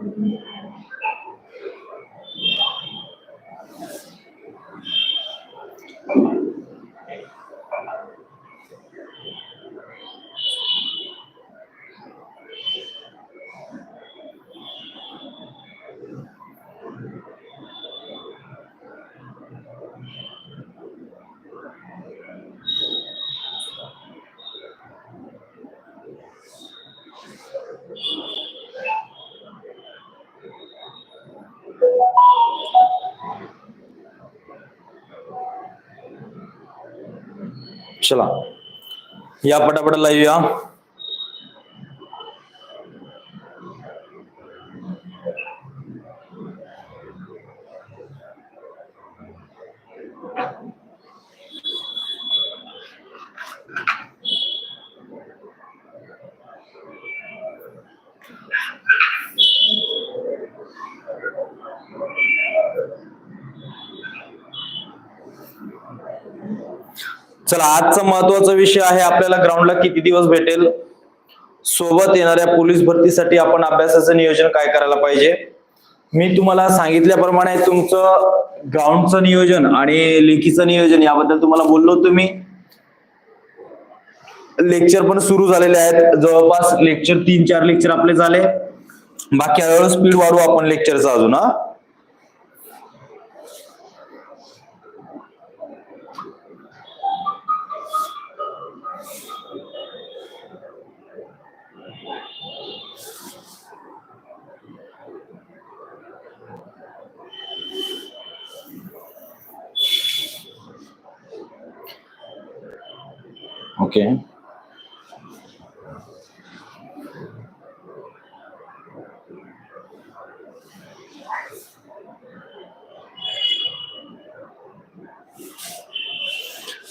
Mm-hmm. चला. या पटापट लाईव्ह या. चला आजचा महत्त्वाचा विषय आहे आपल्याला ग्राउंडला किती दिवस भेटेल? सोबत येणाऱ्या पोलीस भरतीसाठी आपण अभ्यासाचं नियोजन काय करायला पाहिजे? मी तुम्हाला सांगितल्याप्रमाणे तुमचं ग्राउंडचं नियोजन आणि लेखीचं नियोजन याबद्दल तुम्हाला बोललो होतो मी. लेक्चर पण सुरू झालेले आहेत. जवळपास लेक्चर तीन चार लेक्चर आपले झाले. बाकी हळूहळू स्पीड वाढवू आपण लेक्चरचा अजून हा. ओके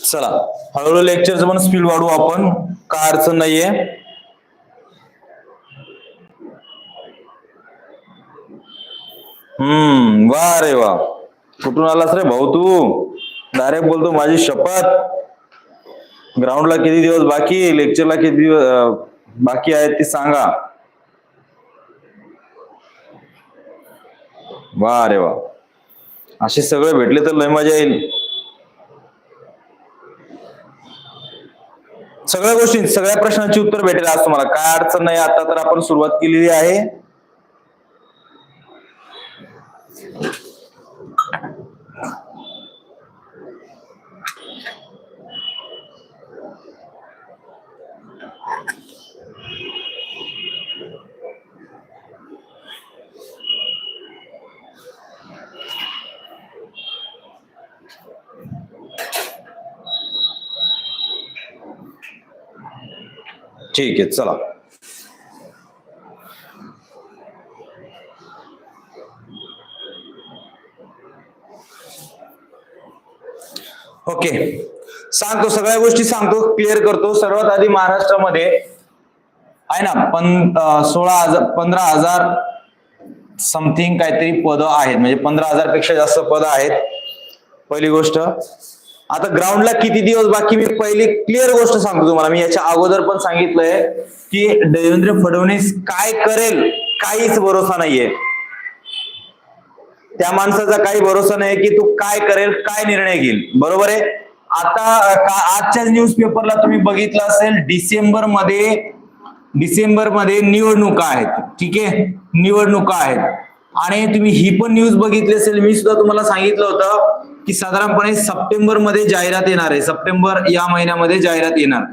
चला हळूहळू लेक्चरचं पण स्पीड वाढवू आपण. काय अडचण नाहीये. हम्म वा रे वा कुठून आलास रे भाऊ तू? डायरेक्ट बोलतो माझी शपथ. ग्राउंडला किती दिवस बाकी लेक्चरला किती दिवस बाकी आहेत ते सांगा. वा रे वा. असे सगळे भेटले तर लय मजा येईल. सगळ्या गोष्टी सगळ्या प्रश्नांची उत्तर भेटेल आज तुम्हाला. काय अडचण नाही आता तर आपण सुरुवात केलेली आहे. ठीक आहे चला. ओके. सांगतो सगळ्या गोष्टी सांगतो क्लिअर करतो. सर्वात आधी महाराष्ट्रामध्ये आहे ना पण सोळा हजार पंधरा हजार समथिंग काहीतरी पद आहेत. म्हणजे पंधरा हजारपेक्षा जास्त पद आहेत. पहिली गोष्ट. आता ग्राउंडला किती दिवस बाकी मी पहिली क्लिअर गोष्ट सांगतो तुम्हाला. मी याच्या अगोदर पण सांगितलंय की देवेंद्र फडणवीस काय करेल काहीच भरोसा नाहीये. त्या माणसाचा काही भरोसा नाही की तू काय करेल काय निर्णय घेईल. बरोबर आहे? आता आजच्या का- आजच्याच न्यूज पेपरला तुम्ही बघितलं असेल डिसेंबरमध्ये डिसेंबरमध्ये निवडणुका आहेत. ठीक आहे? निवडणुका आहेत. आणि तुम्ही ही पण न्यूज बघितली असेल मी सुद्धा तुम्हाला सांगितलं होतं की साधारणपणे सप्टेंबरमध्ये जाहिरात येणार आहे. सप्टेंबर या महिन्यामध्ये जाहिरात येणार.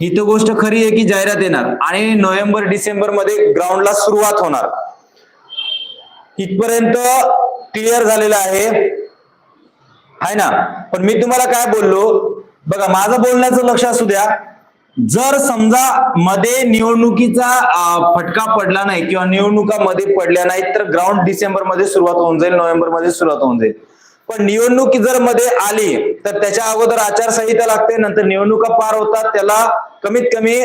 ही तर गोष्ट खरी आहे की जाहिरात येणार. आणि नोव्हेंबर डिसेंबरमध्ये ग्राउंडला सुरुवात होणार. इथपर्यंत क्लिअर झालेलं आहे. आहे ना? पण मी तुम्हाला काय बोललो? बघा माझं बोलण्याचं लक्ष असू द्या. जर समजा मध्ये निवडणुकीचा फटका पडला नाही किंवा निवडणुका मध्ये पडल्या नाहीत तर ग्राउंड डिसेंबरमध्ये सुरुवात होऊन जाईल नोव्हेंबरमध्ये सुरुवात होऊन जाईल. पण निवडणूक जर मध्ये आली तर त्याच्या अगोदर आचारसंहिता लागते नंतर निवडणुका पार होतात त्याला कमीत कमी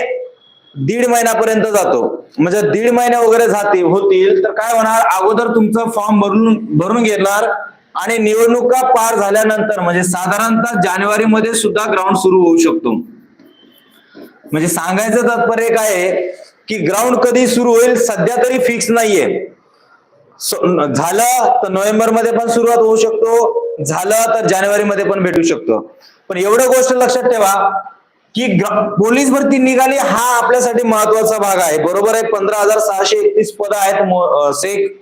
दीड महिन्यापर्यंत जातो. म्हणजे दीड महिने वगैरे जाते होतील तर काय होणार? अगोदर तुमचं फॉर्म भरून भरून घेणार आणि निवडणुका पार झाल्यानंतर म्हणजे साधारणतः जानेवारीमध्ये सुद्धा ग्राउंड सुरू होऊ शकतो. म्हणजे सांगायचं तात्पर्य काय आहे की ग्राउंड कधी सुरू होईल सध्या तरी फिक्स नाहीये. झालं तर नोव्हेंबरमध्ये पण सुरुवात होऊ शकतो झालं तर जानेवारी मध्ये पण भेटू शकतो. पण एवढं गोष्ट लक्षात ठेवा की पोलीस भरती निघाली हा आपल्यासाठी महत्त्वाचा भाग आहे. बरोबर आहे पंधरा हजार सहाशे एकतीस पद आहेत सेक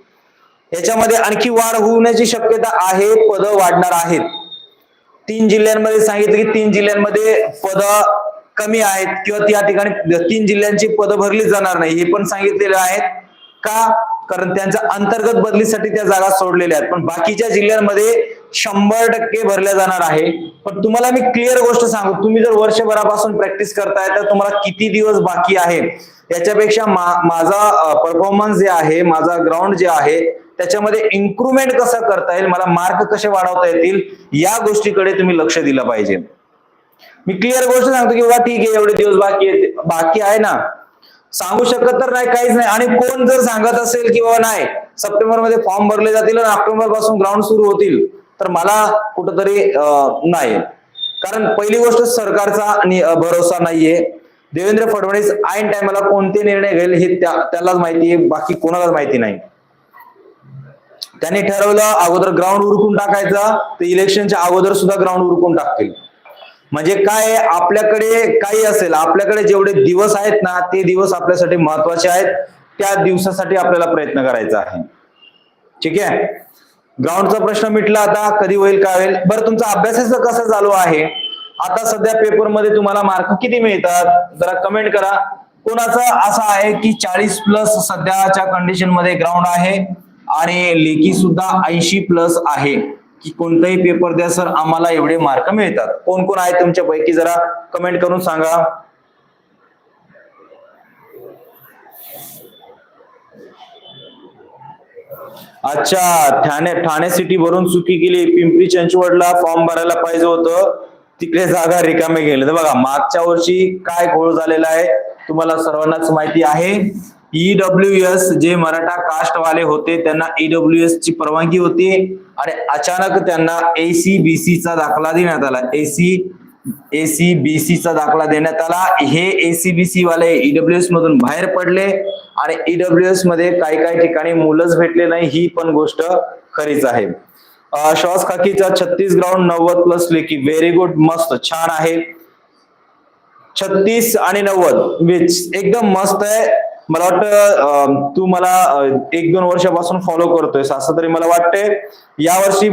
याच्यामध्ये आणखी वाढ होण्याची शक्यता आहे पद वाढणार आहेत. तीन जिल्ह्यांमध्ये सांगितलं की तीन जिल्ह्यांमध्ये पद कमी आहेत किंवा त्या ठिकाणी तीन जिल्ह्यांची पदं भरली जाणार नाही हे पण सांगितलेले आहेत. का? कारण त्यांच्या अंतर्गत बदलीसाठी त्या जागा सोडलेल्या आहेत. पण बाकीच्या जिल्ह्यांमध्ये शंभर टक्के भरल्या जाणार आहे. पण तुम्हाला मी क्लिअर गोष्ट सांगू. तुम्ही जर वर्षभरापासून प्रॅक्टिस करताय तर तुम्हाला किती दिवस बाकी आहे? याच्यापेक्षा मा- माझा परफॉर्मन्स जे आहे माझा ग्राउंड जे आहे त्याच्यामध्ये इन्क्रुमेंट कसं करता येईल मला मार्क कसे वाढवता येतील या गोष्टीकडे तुम्ही लक्ष दिलं पाहिजे. मी क्लिअर गोष्ट सांगतो की बाबा ठीक आहे एवढे दिवस बाकी बाकी आहे ना. सांगू शकत तर नाही काहीच नाही. आणि कोण जर सांगत असेल की बाबा नाही सप्टेंबरमध्ये फॉर्म भरले जातील आणि ऑक्टोबरपासून ग्राउंड सुरू होतील तर मला कुठंतरी नाही. कारण पहिली गोष्ट सरकारचा भरोसा नाहीये. देवेंद्र फडणवीस ऐन टायमाला कोणते निर्णय घेईल हे त्यालाच माहिती आहे बाकी कोणालाच माहिती नाही. त्यांनी ठरवलं अगोदर ग्राउंड उरकून टाकायचा ते इलेक्शनच्या अगोदर सुद्धा ग्राउंड उरकून टाकतील. म्हणजे काय आपल्याकडे काही असेल आपल्याकडे जेवढे दिवस आहेत ना ते दिवस आपल्यासाठी महत्त्वाचे आहेत. त्या दिवसासाठी आपल्याला प्रयत्न करायचा आहे. ठीक आहे? ग्राउंडचा प्रश्न मिटला आता कधी होईल काय होईल? बरं तुमचा अभ्यासाचं कसं चालू आहे? आता सध्या पेपरमध्ये तुम्हाला मार्क किती मिळतात? जरा कमेंट करा. कोणाचं असं आहे की चाळीस प्लस सध्याच्या कंडिशनमध्ये ग्राउंड आहे? आणि लेखी सुद्धा ऐंशी प्लस आहे. की कोणताही पेपर द्या सर आम्हाला एवढे मार्क मिळतात. कोण कोण आहे तुमच्या पैकी जरा कमेंट करून सांगा. अच्छा ठाणे ठाणे सिटी भरून चुकी केली. पिंपरी चिंचवडला फॉर्म भरायला पाहिजे होतं. तिकडे जागा रिकामे गेले. तर बघा मागच्या वर्षी काय घोळ झालेला आहे तुम्हाला सर्वांनाच माहिती आहे. ईडब्ल्यू एस जे मराठा कास्ट वाले होते त्यांना ईडब्ल्यू एस ची परवानगी होती. आणि अचानक त्यांना एसीबीसी चा दाखला देण्यात आला. एसी एसीबीसी चा दाखला देण्यात आला. हे एसीबीसी वाले ईडब्ल्यू एस मधून बाहेर पडले. आणि ईडब्ल्यू एसमध्ये काही काही ठिकाणी मुलंच भेटले नाही. ही पण गोष्ट खरीच आहे. श्वास खाकीचा छत्तीस ग्राउंड नव्वद प्लस लेखी. व्हेरी गुड मस्त. छान आहे. छत्तीस आणि नव्वद विच एकदम मस्त आहे. मला वाटतं तू मला एक दोन वर्षापासून फॉलो करतोय असं तरी मला वाटतंय. या वर्षी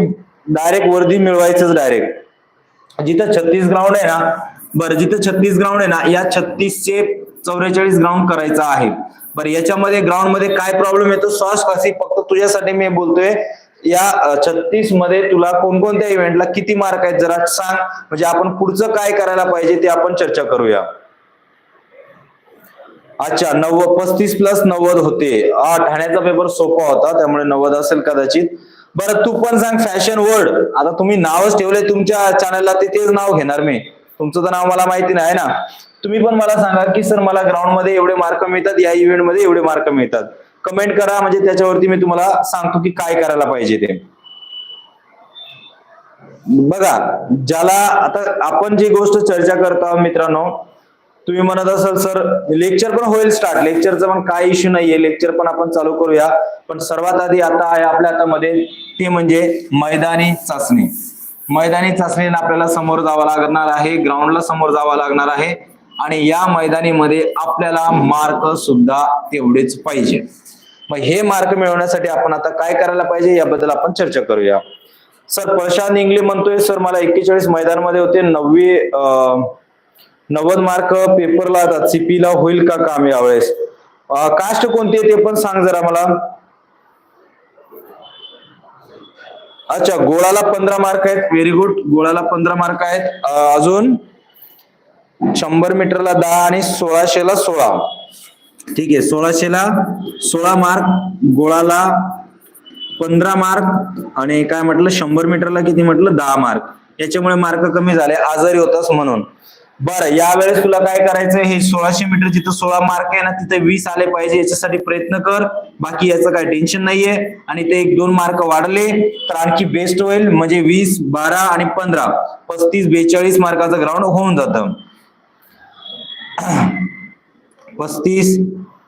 डायरेक्ट वर्दी मिळवायचंच डायरेक्ट जिथं छत्तीस ग्राउंड आहे ना बरं जिथं छत्तीस ग्राउंड आहे ना या छत्तीसचे चौवेचाळीस ग्राउंड करायचं आहे. बरं याच्यामध्ये ग्राउंडमध्ये काय प्रॉब्लेम येतो? सॉस खासी फक्त तुझ्यासाठी मी बोलतोय. या छत्तीसमध्ये तुला कोणकोणत्या इव्हेंटला किती मार्क आहेत? जरा सांग. म्हणजे आपण पुढचं काय करायला पाहिजे ते आपण चर्चा करूया. अच्छा नव्वद पस्तीस प्लस नव्वद होते. हा ठाण्याचा पेपर सोपा होता त्यामुळे नव्वद असेल कदाचित. बरं तू पण सांग फॅशन वर्ड आता तुम्ही नावच ठेवले तुमच्या चॅनलला ते तेच नाव घेणार मी. तुमचं तर नाव मला माहिती नाही ना? तुम्ही पण मला सांगा की सर मला ग्राउंडमध्ये एवढे मार्क मिळतात या इव्हेंटमध्ये एवढे मार्क मिळतात. कमेंट करा म्हणजे त्याच्यावरती मी तुम्हाला सांगतो की काय करायला पाहिजे ते. बघा ज्याला आता आपण जी गोष्ट चर्चा करतो मित्रांनो तुम्ही म्हणत असाल सर लेक्चर पण होईल स्टार्ट लेक्चरचा पण काय इश्यू नाहीये. लेक्चर पण आपण चालू करूया. पण सर्वात आधी आता आहे आपल्या हातामध्ये ते म्हणजे मैदानी चाचणी. मैदानी चाचणीला आपल्याला समोर जावं लागणार आहे ग्राउंडला समोर जावं लागणार आहे. आणि या मैदानीमध्ये आपल्याला मार्क सुद्धा तेवढेच पाहिजे. मग हे मार्क मिळवण्यासाठी आपण आता काय करायला पाहिजे याबद्दल आपण चर्चा करूया. सर प्रशांत इंगले म्हणतोय सर मला एक्केचाळीस मैदानामध्ये होते. नववी अं, नव्वद मार्क पेपरला जातात सीपीला ला होईल का काम यावेळेस? कास्ट कोणती आहे ते पण सांग जरा मला. अच्छा गोळाला पंधरा मार्क आहेत. व्हेरी गुड गोळाला पंधरा मार्क आहेत. अजून शंभर मीटरला दहा आणि सोळाशेला सोळा. ठीक आहे सोळाशेला सोळा मार्क गोळाला पंधरा मार्क आणि काय म्हटलं? शंभर मीटरला किती म्हटलं? दहा मार्क. याच्यामुळे मार्क कमी झाले. आजारी होतास म्हणून. बरं यावेळेस तुला काय करायचं हे सोळाशे मीटर जिथं सोळा मार्क आहे ना तिथे वीस आले पाहिजे याच्यासाठी प्रयत्न कर. बाकी याचं काय टेन्शन नाहीये. आणि ते एक दोन मार्क वाढले तर आणखी बेस्ट होईल. म्हणजे वीस बारा आणि पंधरा. पस्तीस बेचाळीस मार्काचं ग्राउंड होऊन जात. पस्तीस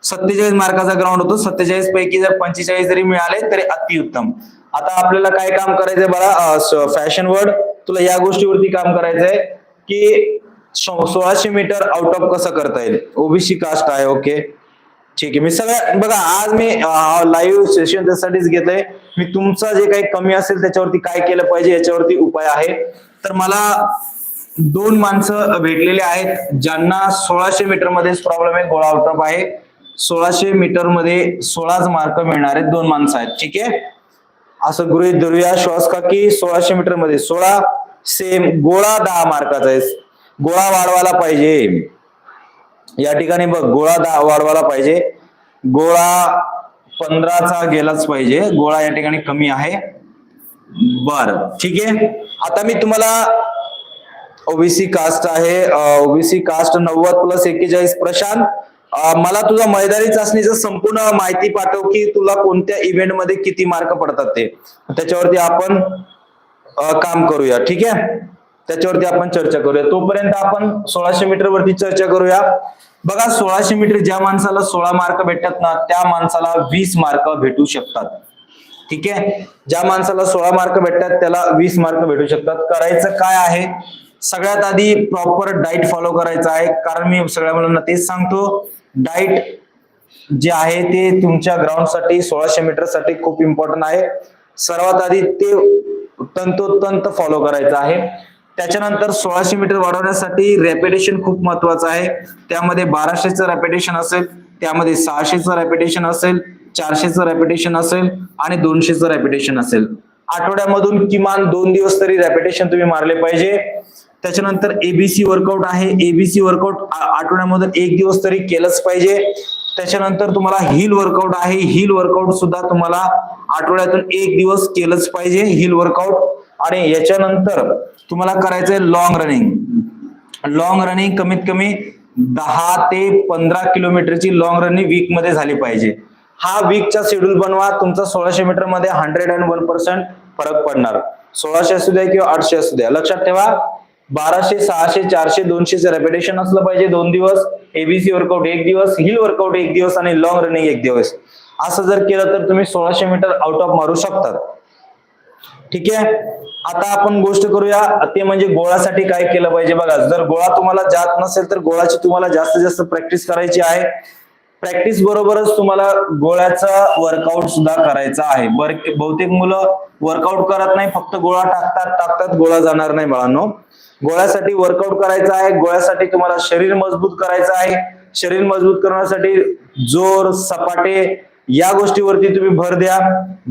सत्तेचाळीस मार्काचा ग्राउंड होतो. सत्तेचाळीस पैकी जर पंचेचाळीस जरी मिळाले तरी अतिउत्तम. आता आपल्याला काय काम करायचंय बघा फॅशन वर्ड तुला या गोष्टीवरती काम करायचंय की सोळाशे मीटर आउट ऑफ कसं करता येईल? ओबीसी कास्ट आहे ओके ठीक आहे. मी सगळ्या बघा आज मी लाईव्ह सेशन त्यासाठीच घेतलंय. मी तुमचं जे काही कमी असेल त्याच्यावरती काय केलं पाहिजे याच्यावरती उपाय आहे. तर मला दोन माणसं भेटलेले आहेत ज्यांना सोळाशे मीटरमध्ये प्रॉब्लेम आहे गोळा आउट ऑफ आहे. सोळाशे मीटरमध्ये सोळाच मार्क मिळणार आहेत दोन माणसं आहेत ठीक आहे? असं गृहित धरूया श्वास का की सोळाशे मीटरमध्ये सोळा सेम गोळा दहा मार्काचा आहे. गोळा वाढवायला पाहिजे. या ठिकाणी बघ गोळा वाढवायला पाहिजे. गोळा पंधराचा गेलाच पाहिजे. गोळा या ठिकाणी कमी आहे. बर ठीक आहे. आता मी तुम्हाला ओबीसी कास्ट आहे. ओबीसी कास्ट नव्वद प्लस एक्केचाळीस प्रशांत. मला तुझा मैदानी चाचणीचं संपूर्ण माहिती पाठव की तुला कोणत्या इव्हेंटमध्ये किती मार्क पडतात ते. त्याच्यावरती आपण काम करूया. ठीक आहे? त्याच्यावरती आपण चर्चा करूया. तोपर्यंत आपण सोळाशे मीटर वरती चर्चा करूया. बघा सोळाशे मीटर ज्या माणसाला सोळा मार्क भेटतात ना त्या माणसाला वीस मार्क भेटू शकतात. ठीक आहे? ज्या माणसाला सोळा मार्क भेटतात त्याला वीस मार्क भेटू शकतात. करायचं काय आहे? सगळ्यात आधी प्रॉपर डाईट फॉलो करायचं आहे. कारण मी सगळ्या मुलांना तेच सांगतो डाईट जे आहे ते तुमच्या ग्राउंडसाठी सोळाशे मीटरसाठी खूप इम्पॉर्टंट आहे. सर्वात आधी ते तंतोतंत फॉलो करायचं आहे. त्याच्यानंतर सोळाशे मीटर वाढवण्यासाठी रॅपिटेशन खूप महत्वाचं आहे. त्यामध्ये बाराशेचं रॅपिटेशन असेल त्यामध्ये सहाशेचं रॅपिटेशन असेल चारशेचं रॅपिटेशन असेल आणि दोनशेचं रॅपिटेशन असेल. आठवड्यामधून किमान दोन दिवस तरी रॅपिटेशन तुम्ही मारले पाहिजे. त्याच्यानंतर एबीसी वर्कआउट आहे. एबीसी वर्कआउट आठवड्यामधून एक दिवस तरी केलंच पाहिजे. त्याच्यानंतर तुम्हाला हिल वर्कआउट आहे. हिल वर्कआउट सुद्धा तुम्हाला आठवड्यातून एक दिवस केलंच पाहिजे हिल वर्कआउट आणि याच्यानंतर तुम्हाला करायचंय लॉंग रनिंग लॉंग रनिंग कमीत कमी दहा ते पंधरा किलोमीटरची लॉंग रनिंग वीकमध्ये झाली पाहिजे. हा वीकचा शेड्यूल बनवा तुमचा सोळाशे मीटरमध्ये हंड्रेड अँड वन पर्सेंट फरक पडणार. सोळाशे असू द्या किंवा आठशे असू द्या. लक्षात ठेवा बाराशे सहाशे चारशे दोनशेचं रेपिटेशन असलं पाहिजे दोन दिवस. एबीसी वर्कआउट एक दिवस हिल वर्कआउट एक दिवस आणि लॉंग रनिंग एक दिवस. असं जर केलं तर तुम्ही सोळाशे मीटर आउट ऑफ मारू शकतात. ठीक आहे? आता आपण गोष्ट करूया. ते म्हणजे गोळासाठी काय केलं पाहिजे बघा. जर गोळा तुम्हाला जात नसेल तर गोळाची तुम्हाला जास्तीत जास्त प्रॅक्टिस करायची आहे. प्रॅक्टिस बरोबरच तुम्हाला गोळ्याचा वर्कआउट सुद्धा करायचा आहे. बहुतेक मुलं वर्कआउट करत नाही फक्त गोळा टाकतात टाकतात गोळा जाणार नाही बाळांनो. गोळ्यासाठी वर्कआउट करायचं आहे. गोळ्यासाठी तुम्हाला शरीर मजबूत करायचं आहे. शरीर मजबूत करण्यासाठी जोर सपाटे या गोष्टीवरती तुम्ही भर द्या.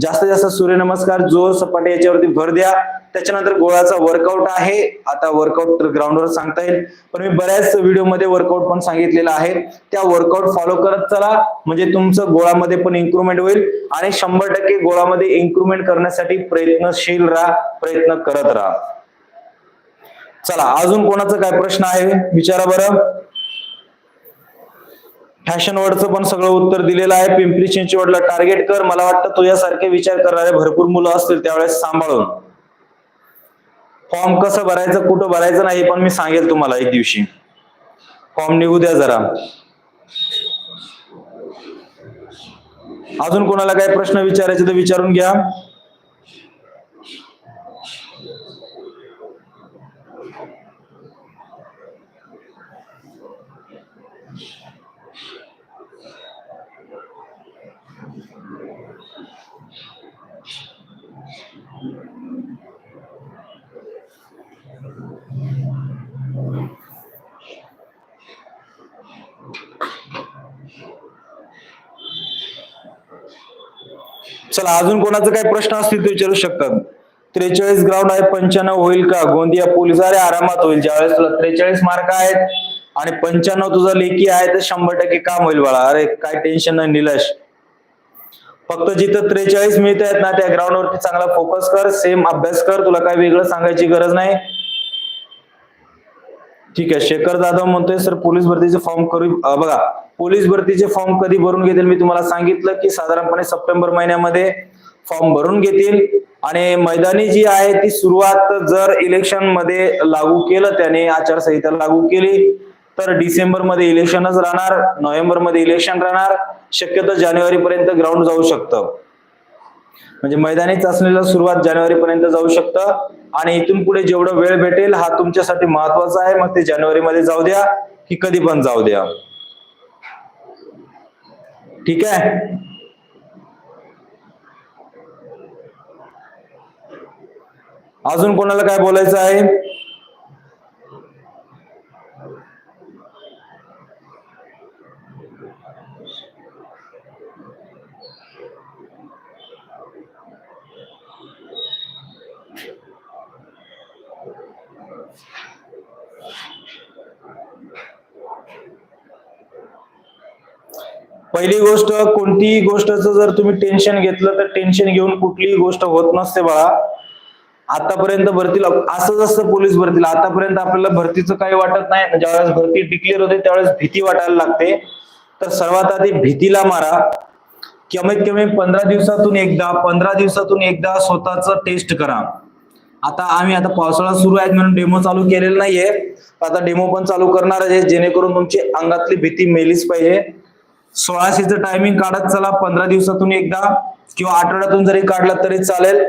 जास्तीत जास्त सूर्यनमस्कार जोर सपाटे याच्यावरती भर द्या. त्याच्यानंतर गोळाचा वर्कआउट आहे. आता वर्कआउट ग्राउंडवर सांगता येईल. पण मी बऱ्याच व्हिडिओमध्ये वर्कआउट पण सांगितलेला आहे. त्या वर्कआउट फॉलो करत चला. म्हणजे तुमचं गोळामध्ये पण इम्प्रुव्हमेंट होईल. आणि शंभर टक्के गोळामध्ये इम्प्रुव्हमेंट करण्यासाठी प्रयत्नशील राहा. प्रयत्न करत राहा. चला अजून कोणाचा काय प्रश्न आहे? विचारा बरं. फॅशन वर्डचं पण सगळं उत्तर दिलेलं आहे. पिंपरी चिंचवडला टार्गेट कर. मला वाटतं तुझ्यासारखे विचार करणारे भरपूर मुलं असतील त्यावेळेस सांभाळून. फॉर्म कसं भरायचं कुठं भरायचं नाही पण मी सांगेल तुम्हाला एक दिवशी. फॉर्म निघू द्या जरा. अजून कोणाला काही प्रश्न विचारायचे तर विचारून घ्या. चला अजून कोणाचा काही प्रश्न असतील ते विचारू शकतात. त्रेचाळीस ग्राउंड आहे पंच्याण्णव होईल का? गोंदिया पोलीस अरे आरामात होईल. ज्यावेळेस तुला त्रेचाळीस मार्क आहेत आणि पंच्याण्णव तुझा लेखी आहे तर शंभर टक्के काम होईल बाळा. अरे काय टेन्शन नाही निलश. फक्त जिथं त्रेचाळीस मिळत आहेत ना त्या ग्राउंड वरती चांगला फोकस कर सेम अभ्यास कर. तुला काय वेगळं सांगायची गरज नाही. ठीक आहे शेखर जाधव म्हणतोय सर पोलीस भरतीचे फॉर्म करू बघा पोलीस भरतीचे फॉर्म कधी भरून घेतील मी तुम्हाला सांगितलं की साधारणपणे सप्टेंबर महिन्यामध्ये फॉर्म भरून घेतील. आणि मैदानी जी आहे ती सुरुवात जर इलेक्शनमध्ये लागू केलं त्याने आचारसंहिता लागू केली तर डिसेंबरमध्ये इलेक्शनच राहणार नोव्हेंबरमध्ये इलेक्शन राहणार. शक्यतो जानेवारी पर्यंत ग्राउंड जाऊ शकतं. म्हणजे मैदानी चाचणीला सुरुवात जानेवारी पर्यंत जाऊ शकतं. आणि इथून पुढे जेवढं वेळ भेटेल हा तुमच्यासाठी महत्त्वाचा आहे. मग ते जानेवारी मध्ये जाऊ द्या की कधी पण जाऊ द्या. ठीक आहे? अजून कोणाला काय बोलायचं आहे? पहिली गोष्ट कोणतीही गोष्टचं जर तुम्ही टेन्शन घेतलं तर टेन्शन घेऊन कुठलीही गोष्ट होत नसते बाळा. आतापर्यंत भरतीला असंच असतं पोलीस भरतीला आतापर्यंत आपल्याला भरतीचं काही वाटत नाही. ज्यावेळेस भरती डिक्लेअर होते त्यावेळेस भीती वाटायला लागते. तर सर्वात आधी भीतीला मारा. कमीत कमी पंधरा दिवसातून एकदा पंधरा दिवसातून एकदा स्वतःच टेस्ट करा. आता आम्ही आता पावसाळा सुरू आहेत म्हणून डेमो चालू केलेला नाहीये. आता डेमो पण चालू करणार आहे जेणेकरून तुमची अंगातली भीती मेलीच पाहिजे. सोळाशेचं टायमिंग काढत चला पंधरा दिवसातून एकदा किंवा आठवड्यातून जरी काढला तरी चालेल.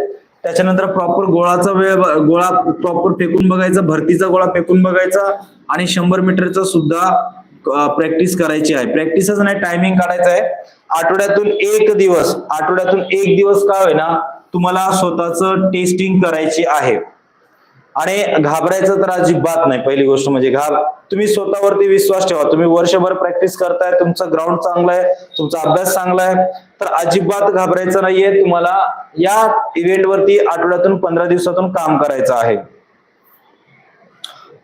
त्याच्यानंतर प्रॉपर गोळाचा वेळ गोळा प्रॉपर फेकून बघायचा भरतीचा गोळा फेकून बघायचा आणि शंभर मीटरचा सुद्धा प्रॅक्टिस करायची आहे. प्रॅक्टिसच नाही टायमिंग काढायचं आहे. आठवड्यातून एक दिवस आठवड्यातून एक दिवस काय होईना तुम्हाला स्वतःच टेस्टिंग करायची आहे. आणि घाबरायचं तर अजिबात नाही पहिली गोष्ट म्हणजे घाब तुम्ही स्वतःवरती विश्वास ठेवा तुम्ही वर्षभर प्रॅक्टिस करताय तुमचं ग्राउंड चांगलं आहे तुमचा अभ्यास चांगला आहे तर अजिबात घाबरायचं नाहीये तुम्हाला या इव्हेंटवरती आठवड्यातून पंधरा दिवसातून काम करायचं आहे.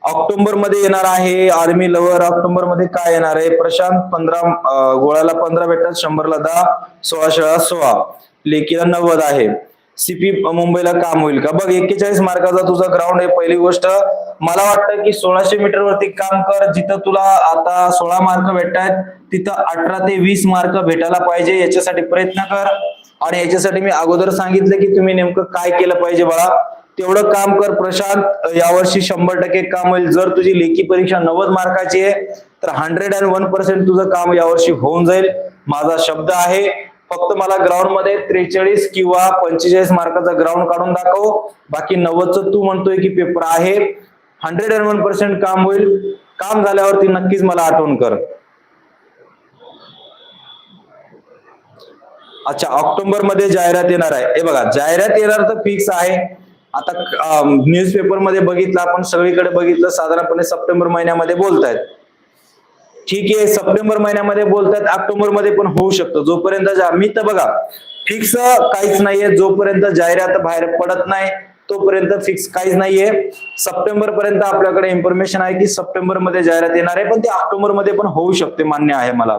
ऑक्टोबरमध्ये येणार आहे आर्मी लवर ऑक्टोबरमध्ये काय येणार आहे? प्रशांत पंधरा गोळ्याला पंधरा भेटतात शंभरला दहा सोळाशेळा सोळा लेखीला नव्वद आहे. सीपी मुंबईला काम होईल का? बघ एक्केचाळीस मार्काचा तुझा ग्राउंड आहे. पहिली गोष्ट मला वाटतं की सोळाशे मीटर वरती काम कर. जिथं तुला आता सोळा मार्क भेटतायत तिथं अठरा ते वीस मार्क भेटायला पाहिजे. याच्यासाठी प्रयत्न कर. आणि याच्यासाठी मी अगोदर सांगितलं की तुम्ही नेमकं काय केलं पाहिजे बाळा. तेवढं काम कर प्रशांत. यावर्षी शंभर टक्के काम होईल. जर तुझी लेखी परीक्षा नव्वद मार्काची आहे तर हंड्रेड अँड वन पर्सेंट तुझं काम यावर्षी होऊन जाईल. माझा शब्द आहे फक्त मला ग्राउंडमध्ये त्रेचाळीस किंवा पंचेचाळीस मार्काचा ग्राउंड काढून दाखव. बाकी नव्वदच तू म्हणतोय की पेपर आहे. हंड्रेड अँड वन पर्सेंट काम होईल. काम झाल्यावरती नक्कीच मला आठवण कर. अच्छा ऑक्टोबरमध्ये जाहिरात येणार आहे. हे बघा जाहिरात येणार तर फिक्स आहे. आता न्यूजपेपरमध्ये बघितलं आपण सगळीकडे बघितलं साधारणपणे सप्टेंबर महिन्यामध्ये बोलतायत. ठीक आहे सप्टेंबर महिन्यामध्ये बोलतात ऑक्टोबरमध्ये पण होऊ शकतं. जोपर्यंत जा- मी तर बघा फिक्स काहीच नाहीये. जोपर्यंत जाहिरात बाहेर पडत नाही तोपर्यंत फिक्स काहीच नाहीये. सप्टेंबर पर्यंत आपल्याकडे इन्फॉर्मेशन आहे की सप्टेंबरमध्ये जाहिरात येणार आहे पण ते ऑक्टोबरमध्ये पण होऊ शकते मान्य आहे मला.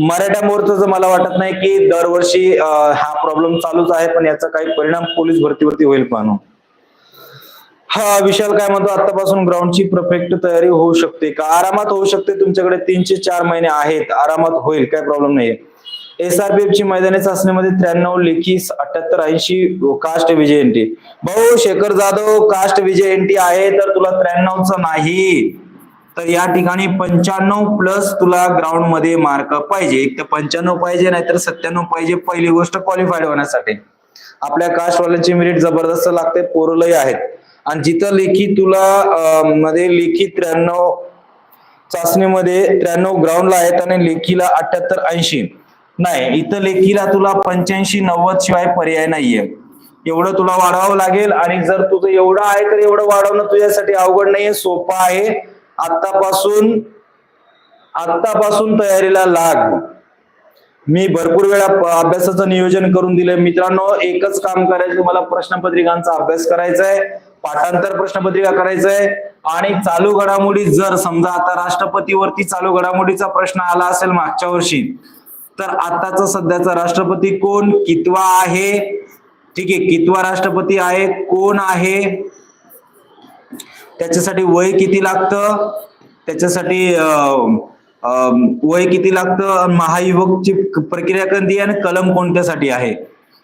मराठा मोर्चाचं मला वाटत नाही की दरवर्षी हा प्रॉब्लेम चालूच आहे पण याचा काही परिणाम पोलीस भरतीवरती होईल पाहणं. हा विशाल काय म्हणतो? आतापासून ग्राउंडची परफेक्ट तयारी होऊ शकते का? आरामात होऊ शकते तुमच्याकडे तीनशे चार महिने आहेत. आरामात होईल काय प्रॉब्लेम नाही एसआरपीएफ ची मैदानी चाचणीमध्ये त्र्याण्णव लेखी अठ्याहत्तर ऐंशी कास्ट विजय एनटी भाऊ शेखर जाधव कास्ट विजय एनटी आहे तर तुला त्र्याण्णवच नाही. तर या ठिकाणी पंच्याण्णव प्लस तुला ग्राउंडमध्ये मार्क पाहिजे. एक तर पंच्याण्णव पाहिजे नाहीतर सत्त्याण्णव पाहिजे पहिली गोष्ट क्वालिफाईड होण्यासाठी. आपल्या कास्टवाल्यांची मेरिट जबरदस्त लागते पोरलही आहेत. आणि जिथं लेखी तुला मध्ये लेखी त्र्याण्णव चाचणीमध्ये त्र्याण्णव ग्राउंडला आहेत आणि लेखीला अठ्याहत्तर ऐंशी. नाही इथं लेखीला तुला पंच्याऐंशी नव्वद शिवाय पर्याय नाहीये. एवढं तुला वाढवावं लागेल आणि जर तुझं एवढं आहे तर एवढं वाढवणं तुझ्यासाठी अवघड नाहीये सोपं आहे. आतापासून आतापासून तयारीला लाग. मी भरपूर वेळा अभ्यासाचं नियोजन करून दिलंय. मित्रांनो एकच काम करायचं तुम्हाला प्रश्नपत्रिकांचा अभ्यास करायचा आहे पाठांतर प्रश्नपत्रिका करायचं आहे आणि चालू घडामोडी जर समजा आता राष्ट्रपतीवरती चालू घडामोडीचा प्रश्न आला असेल मागच्या वर्षी तर आताचा सध्याचा राष्ट्रपती कोण? कितवा आहे? ठीक आहे कितवा राष्ट्रपती आहे? कोण आहे? त्याच्यासाठी वय किती लागतं? त्याच्यासाठी वय किती लागतं? महायुवकची प्रक्रिया कोणती आहे? आणि कलम कोणत्यासाठी आहे?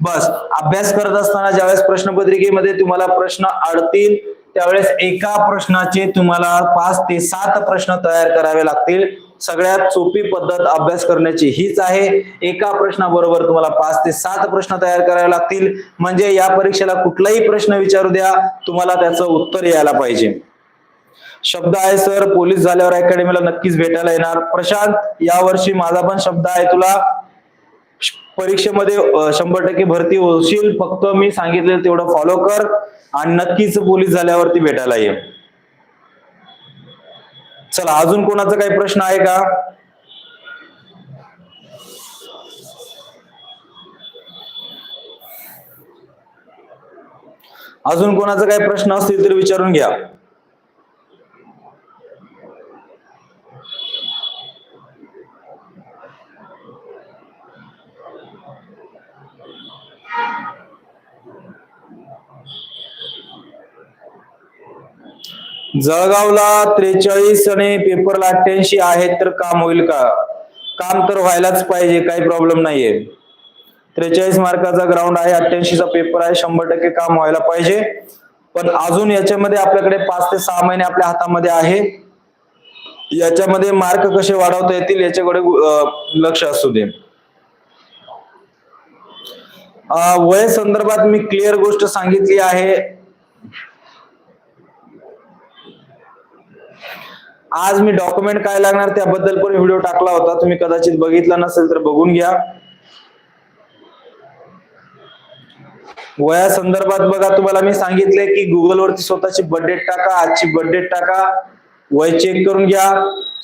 बस अभ्यास करत असताना ज्यावेळेस प्रश्नपत्रिकेमध्ये तुम्हाला प्रश्न अडतील त्यावेळेस एका प्रश्नाचे तुम्हाला पाच ते सात प्रश्न तयार करावे लागतील. सगळ्यात सोपी पद्धत अभ्यास करण्याची हीच आहे. एका प्रश्नाबरोबर तुम्हाला पाच ते सात प्रश्न तयार करावे लागतील. म्हणजे या परीक्षेला कुठलाही प्रश्न विचारू द्या तुम्हाला त्याचं उत्तर यायला पाहिजे. शब्द आहे सर पोलीस झाल्यावर अकॅडमीला नक्कीच भेटायला येणार. प्रशांत यावर्षी माझा पण शब्द आहे तुला. परीक्षेमध्ये शंभर टक्के भरती होशील. फक्त मी सांगितलेलं तेवढं फॉलो कर आणि नक्कीच पोलीस झाल्यावरती भेटायला ये. चला अजून कोणाचा काही प्रश्न आहे का? अजून कोणाचा काही प्रश्न असतील तर विचारून घ्या. जळगावला त्रेचाळीस आणि पेपरला अठ्ठ्याऐंशी आहेत तर काम होईल का? काम तर व्हायलाच पाहिजे काही प्रॉब्लेम नाहीये. त्रेचाळीस मार्काचा ग्राउंड आहे अठ्ठ्याऐंशीचा पेपर आहे शंभर टक्के काम व्हायला पाहिजे. पण अजून याच्यामध्ये आपल्याकडे पाच ते सहा महिने आपल्या हातामध्ये आहे. याच्यामध्ये मार्क कसे वाढवता येतील याच्याकडे लक्ष असू दे. वय संदर्भात मी क्लिअर गोष्ट सांगितली आहे. आज मी डॉक्युमेंट काय लागणार त्याबद्दल पण व्हिडिओ टाकला होता. तुम्ही कदाचित बघितला नसेल तर बघून घ्या. वया संदर्भात बघा तुम्हाला मी सांगितले की गुगल वरती स्वतःची बर्थडेट टाका आजची बर्थडेट टाका. वय चेक करून घ्या.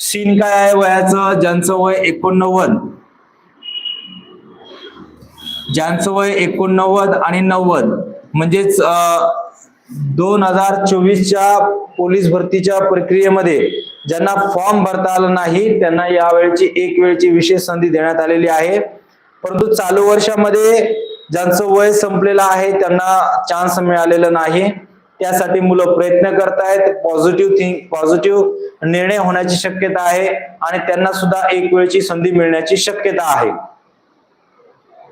सीन काय आहे वयाचं ज्यांचं वय एकोणनव्वद. ज्यांचं वय एकोणनव्वद आणि नव्वद. म्हणजेच दोन हजार चोवीसच्या पोलीस भरतीच्या प्रक्रियेमध्ये ज्यांना फॉर्म भरता आला नाही त्यांना यावेळची एक वेळची विशेष संधी देण्यात आलेली आहे. परंतु चालू वर्षामध्ये ज्यांचं वय संपलेलं आहे त्यांना चान्स मिळालेला नाही. त्यासाठी मुलं प्रयत्न करतायत. पॉझिटिव्ह थिंक पॉझिटिव्ह निर्णय होण्याची शक्यता आहे आणि त्यांना सुद्धा एक वेळची संधी मिळण्याची शक्यता आहे.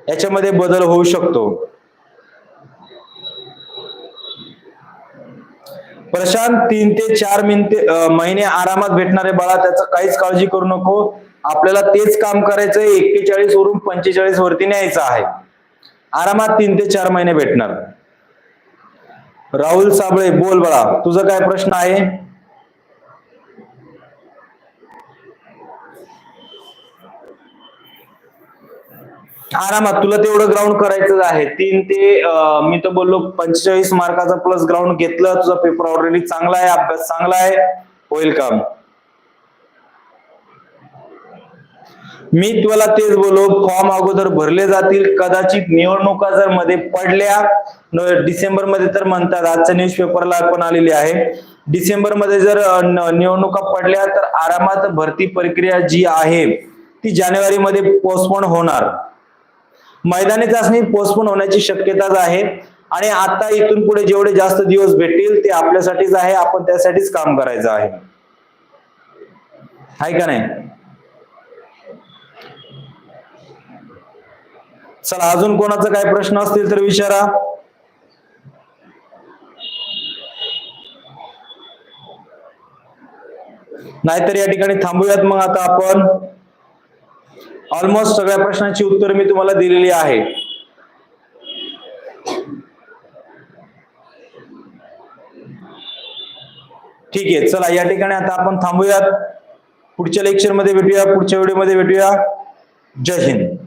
याच्यामध्ये बदल होऊ शकतो. प्रशांत तीन ते चार मिनिटे महिने आरामात भेटणारे बाळा त्याचं काहीच काळजी करू नको. आपल्याला तेच काम करायचंय एक्केचाळीस वरून पंचेचाळीस वरती न्यायचं आहे. आरामात तीन ते चार महिने भेटणार. राहुल साबळे बोल बाळा तुझा काय प्रश्न आहे? आरामात तुला तेवढं ग्राउंड करायचं आहे. तीन ते मी तर बोललो पंचेचाळीस मार्काचा प्लस ग्राउंड घेतलं. तुझा पेपर ऑलरेडी चांगला आहे अभ्यास चांगला आहे. होईल काम मी तुला तेच बोलो फॉर्म अगोदर भरले जातील. कदाचित निवडणुका जर मध्ये पडल्या डिसेंबरमध्ये तर म्हणतात आजच्या न्यूज पेपरला पण आलेली आहे. डिसेंबरमध्ये जर निवडणुका पडल्या तर आरामात भरती प्रक्रिया जी आहे ती जानेवारी मध्ये पोस्टपोन होणार. मैदानी चाचणी पोस्टपोन होण्याची शक्यताच आहे. आणि आता इथून पुढे जेवढे जास्त दिवस भेटतील ते आपल्यासाठीच आहे. आपण त्यासाठीच काम करायचं आहे. आहे का नाही? चला अजून कोणाचा काय प्रश्न असतील तर विचारा. नाहीतर या ठिकाणी थांबूयात मग आता आपण. ऑलमोस्ट सगळ्या प्रश्नांची उत्तर मी तुम्हाला दिलेली आहे. ठीक आहे चला या ठिकाणी आता आपण थांबूयात. पुढच्या लेक्चरमध्ये भेटूया पुढच्या व्हिडिओमध्ये भेटूया. जय हिंद.